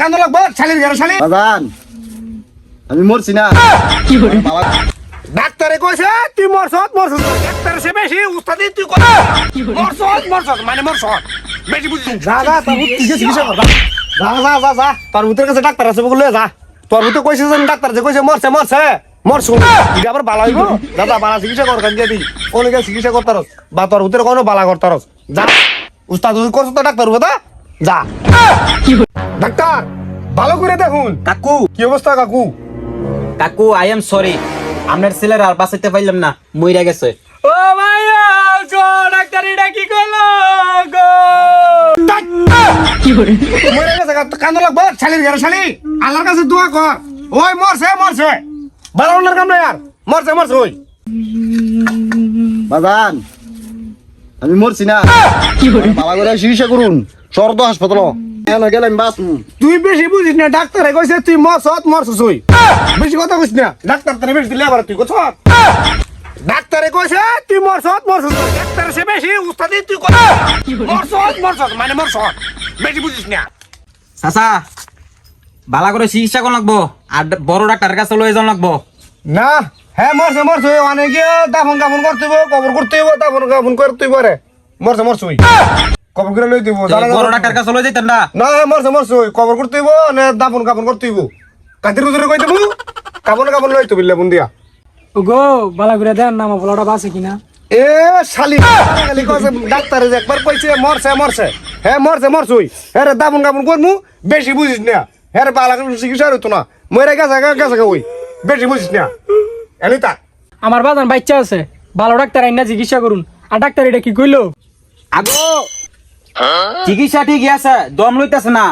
কান্দো লাগবো শালির ঘরে শালি বাজান আমি মরছি না। বাবা ডাক্তারে কইছে তুই মরছত মরছত। ডাক্তার সে বেশি উস্তাদি তুই কই মরছত মরছত মানে মরছত। বেশি বুঝছিস যা যা তোর কিসে চিকিৎসা কর যা যা যা যা। তোর ভূতের কাছে ডাক্তার আছে বলে যা। তোর ভূতে কইছে যে ডাক্তার যে কইছে মরছে মরছে মরছু এটা আবার বালা হইব? দাদা বালা চিকিৎসা কর কান দি। কোন চিকিৎসা করতারস? বা তোর ভূতের কোনো বালা করতারস? যা। উস্তাদ করছ তো ডাক্তার হবে যা। ডাক্তার ভালো করে দেখুন। কাকু। কি অবস্থা কাকু? কাকু আই এম সরি আপনার ছেলের আর বাঁচাইতে পাইলাম না মইরা গেছে। ও ভাইয়া গো ডাক্তার এটা কি করল? গো। মরে গেছে গা, কান্দো লাগবো? শালির ঘরে শালি। আল্লাহর কাছে দোয়া কর। ওই মরছে মরছে। ভালো কাম আর। মরছে মরছে ওই। বাজান আমি মরছি না। বাবা করে চিকিৎসা করুন। সরদ হাসপাতাল কেন গেলাম বাস তুই বেশি বুঝিস না ডাক্তারে কইছে তুই মরছত মরছস ওই বেশি কথা কইস না ডাক্তার তোরে বেশি দিলে আবার তুই কইছ। ডাক্তারে কইছে তুই মরছত মরছস ডাক্তার সে বেশি উস্তাদি তুই কই মরছত মরছত মানে মরছত বেশি বুঝিস না। চাচা বালা করে চিকিৎসা কোন লাগবো আর বড় ডাক্তারের কাছে লয়ে যাওয়া লাগবো। না হ্যাঁ মরছে মরছে অনেকে দাফন কাফন করতে কবর করতে দাফন কাফন করতে হইব রে। মরছে মরছে কবর করে লই দিব বড় ডাক্তার কাছে লয়ে যাইতেন না? না মরছে মরছে কবর করতে হইব না দাফন কাফন করতে হইব কাতির উদরে কই দেবো? কাফন কাফন লই তো বিল্লা বুন্দিয়া ও গো বালা করে দেন না আমার বলাটা বাঁচে কিনা? এ শালি খালি কইছে ডাক্তারে যে একবার কইছে মরছে মরছে। হ্যাঁ মরছে মরছে ওই। হ্যাঁ রে দাফন কাফন করমু বেশি বুঝিস না। হ্যাঁ রে বালা করে চিকিৎসা হইতো না। মরে গেছে গেছে গা ওই। বেশি বুঝিস না। এলিতা আমার বাজান বাচ্চা আছে। ভালো ডাক্তার আইনা চিকিৎসা করুন। আর ডাক্তার এটা কি কইলো? আগো! চিকিৎসা ঠিকই আছে দম লইতাছে না।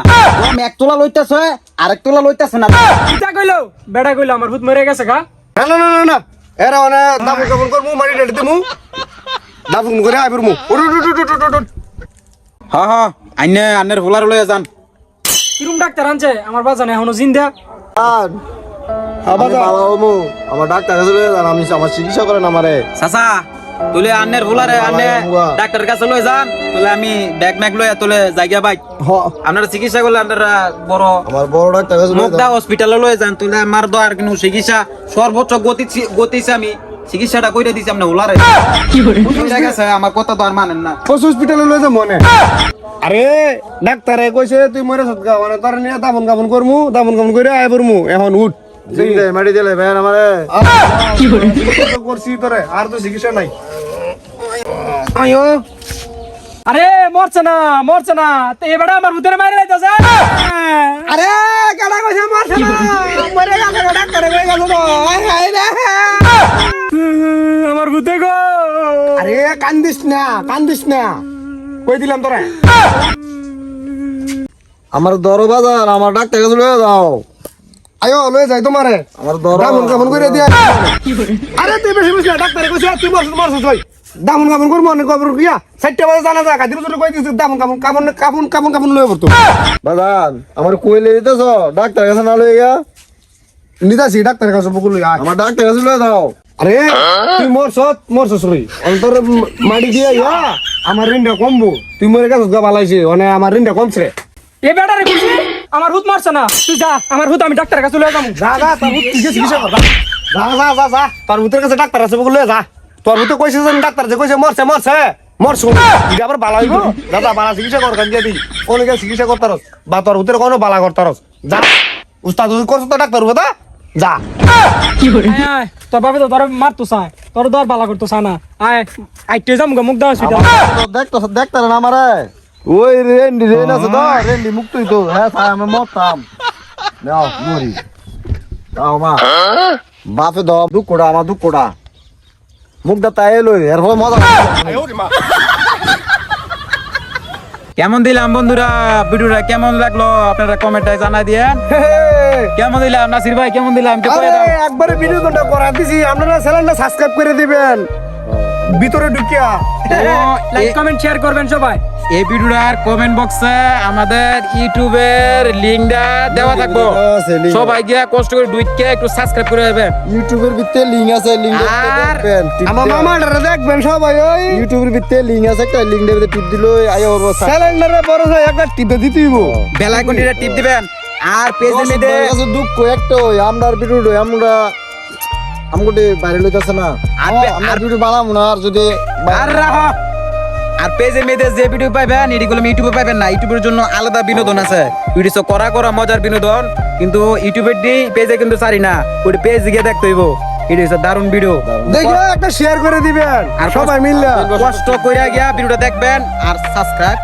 দম এক তোলা লইতাছে আরেক তোলা লইতাছে না। কিতা কইলো? বেটা কইলো আমার ভূত মরে গেছে গা। না না না না এরা করমু মারি ডেটে দিমু। দাফন করে হ্যাঁ হ্যাঁ আইনে আন্নের হোলার লয়ে যান। কিরম ডাক্তার আনছে? আমার বাজান এখনও জিন্দা। আর আমি বাবা হমু আমার ডাক্তার কাছে লয়ে যান আমি আমার চিকিৎসা করেন আমারে। চাচা তুলে আন্নের হোলারে আন্নে বাবা। কাছে লয়ে যান তুলে আমি ব্যাগ ম্যাগ লয়ে তুলে জায়গা বাইক হ। আপনারা চিকিৎসা করলে আপনারা বড় আমার বড় ডাক্তার কাছে হসপিটালে লয়ে যান তুলে আমার দয়ার কিন্তু চিকিৎসা সর্বোচ্চ গতি গতিছে আমি চিকিৎসাটা কইরা দিছি আপনি হোলারে আমার কথা তো আর মানেন না। হসপিটালে লয়ে যা মনে। আরে ডাক্তারে কইছে তুই মরে সৎকা মানে তোর নিয়ে দাফন কাফন করমু দাফন কাফন করে আইবরমু এখন উঠ। জিন্দে মারি দিলে ভ্যান আমারে। তো করছি তোরে আর তো চিকিৎসা নাই। আয়ো। আরে মরছে না মরছে না। তো এবারে আমার ভূতের মারে লাইতাছে আরে কাটা কইছে মারছে না। মরে গেছে গো, ডাক্তারে কই গেছে তো। আয় হায় রে। আমার ভূতে গো। আরে কান্দিস না কান্দিস না। কই দিলাম তোরে? আমার দরবাজার আমার ডাক্তার কাছে লয়ে যাও। আয়ো লয়ে যাই তোমারে। আমার দামন কামন দরবাজার করে দিয়া। আরে তুই বেশি বুঝলা ডাক্তারে কইছে তুই মারছিস মারছিস ভাই দামন কামন করব অনেক খবর কিয়া চারটে বাজে জানা যা কাদির তোর কই দিছিস Daman come on come on come on come on come on লয়ে পড়তো। বাজান আমার কইলে দিতেছ? ডাক্তার কাছে না লয়ে গিয়া? নিতাছি ডাক্তারের কাছে বকুল লই আমার ডাক্তার কাছে লয়ে যাও। আরে তুই মরছত মরছস রই অন্তর মাটি দিয়া ইয়া। আমার ঋণটা কমবো। তুই মরে গেছিস গা বালাইছে। মানে আমার ঋণটা কমছে এ বেটারে কইছি আমার ভূত মারছে না। তুই যা আমার ভূত আমি ডাক্তারের কাছে লয়ে যাব। যা যা তোর ভূত চিকিৎসা কর যা যা যা যা তোর ভূতের কাছে ডাক্তার আছে বকুল লয়ে যা। তোর ভূতে কইছে যে ডাক্তার যে কইছে মরছে মরছে মরছু। এটা আবার বালা হইব? দাদা বালা চিকিৎসা কর কান দি। কোন কে চিকিৎসা করতারস? বা তোর ভূতের কোনো বালা করতারস? যা। উস্তাদ করছ তো ডাক্তার হবে যা। আয়, আয়, তোর বাবা তো তোর মারতো চায় তোর দর বালা করতো চায় না। আয় আইতে যাম গো মুখ দেওয়া হসপিটাল দেখতো দেখতার না আমারে? ওই রেন্ডি রেন আছে তো রেন্ডি মুক্তই তো। হ্যাঁ স্যার আমি মরতাম। নাও মরি। দাও মা। বাপে দাও আমার মুখটা তাই লই এর ফলে মজা কেমন দিলাম বন্ধুরা? ভিডিওটা কেমন লাগল? আপনারা কমেন্টে জানাই দিয়ে কেমন দিলাম? নাসির ভাই কেমন দিলাম? একবারে ভিডিও করে করা দিছি। আপনারা চ্যানেলটা সাবস্ক্রাইব করে দিবেন। ভিতরে ঢুকিয়া। লাইক কমেন্ট শেয়ার করবেন সবাই। এই ভিডিওটার কমেন্ট বক্সে আমাদের ইউটিউবের লিঙ্কটা দেওয়া থাকব। সবাই গিয়া কষ্ট করে ডুইটকে একটু সাবস্ক্রাইব করে দেবেন ইউটিউবের ভিতরে লিঙ্ক আছে লিঙ্ক আর আমার। মামাটারে দেখবেন সবাই ওই। ইউটিউবের ভিতরে লিঙ্ক আছে একটা লিঙ্ক দেবে টিপ দিল আয় ওর স্যালেন্ডারে বড় যায় একটা টিপে দিতেই বেল আইকনটিতে টিপ দিবেন? আর মধ্যে কাছে দুঃখ একটা ওই আমরা ভিডিও আমরা আমগুটি বাইরে লইতাছে না। আর ভিডিও বানাবো না আর যদি আর রাখো আর মধ্যে যে ভিডিও পাইবেন ইউটিউবে পাইবেন না। ইউটিউবের জন্য আলাদা বিনোদন আছে। ভিডিও করা করা মজার বিনোদন। কিন্তু ইউটিউবের ডি পেজে কিন্তু সারি না। ওই পেজ গিয়ে দেখতে হইব। এটি হচ্ছে দারুণ ভিডিও দেখি একটা শেয়ার করে দিবেন। আর সবাই মিললে। কষ্ট কইরা গিয়া ভিডিওটা দেখবেন। আর সাবস্ক্রাইব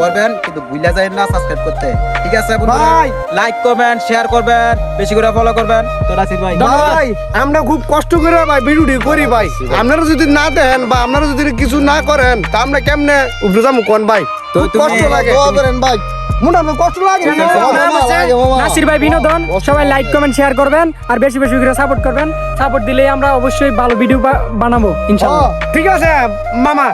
করবেন কিন্তু ভুলে যায় না সাবস্ক্রাইব করতে। ঠিক আছে ভাই। লাইক করবেন শেয়ার করবেন বেশি করে ফলো করবেন। তো রাসিদ ভাই ভাই আমরা খুব কষ্ট করে ভাই ভিডিওটি করি ভাই। আপনারা যদি না দেন বা আপনারা যদি কিছু না করেন তা আমরা কেমনে উপরে যাব কোন ভাই? তো কষ্ট লাগে। দোয়া করেন ভাই। কষ্ট লাগে। নাসির বিনোদন। সবাই লাইক কমেন্ট শেয়ার করবেন আর বেশি বেশি করে সাপোর্ট করবেন। সাপোর্ট দিলে আমরা অবশ্যই ভালো ভিডিও বানাবো ইনশাআল্লাহ। ঠিক আছে মামা।